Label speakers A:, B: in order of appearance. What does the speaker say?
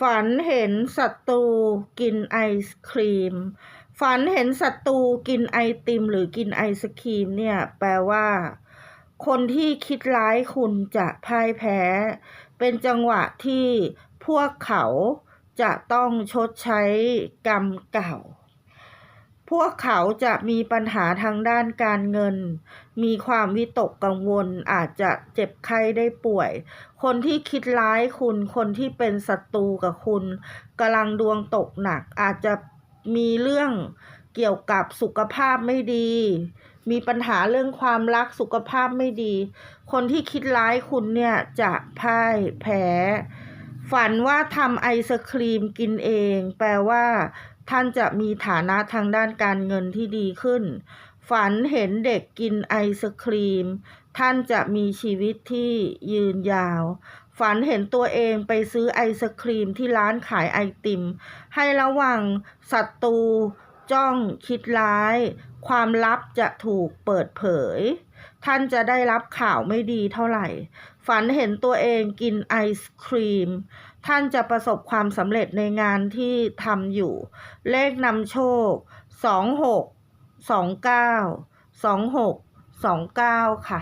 A: ฝันเห็นศัตรูกินไอศครีม ฝันเห็นศัตรูกินไอติม หรือกินไอศครีมเนี่ยแปลว่า คนที่คิดร้ายคุณจะพ่ายแพ้ เป็นจังหวะที่พวกเขาจะต้องชดใช้กรรมเก่า พวกเขาจะมีปัญหาทางด้านการเงิน มีความวิตกกังวล อาจจะเจ็บไข้ได้ป่วย คนที่คิดร้ายคุณ คนที่เป็นศัตรูกับคุณกำลังดวงตกหนัก อาจจะมีเรื่องเกี่ยวกับสุขภาพไม่ดี มีปัญหาเรื่องความรักสุขภาพไม่ดี คนที่คิดร้ายคุณเนี่ยจะพ่ายแพ้ ฝันว่าทำไอศครีมกินเอง แปลว่า ท่านจะมีฐานะทางด้านการเงินที่ดีขึ้น ฝันเห็นเด็กกินไอศครีม ท่านจะมีชีวิตที่ยืนยาว ฝันเห็นตัวเองไปซื้อไอศครีมที่ร้านขายไอติม ให้ระวังศัตรู จ้องคิดร้าย ความลับจะถูกเปิดเผย ท่านจะได้รับข่าวไม่ดีเท่าไหร่ ฝันเห็นตัวเองกินไอศครีม ท่านจะประสบความสำเร็จในงานที่ทำอยู่ เลขนำโชค 26 29 26 29 ค่ะ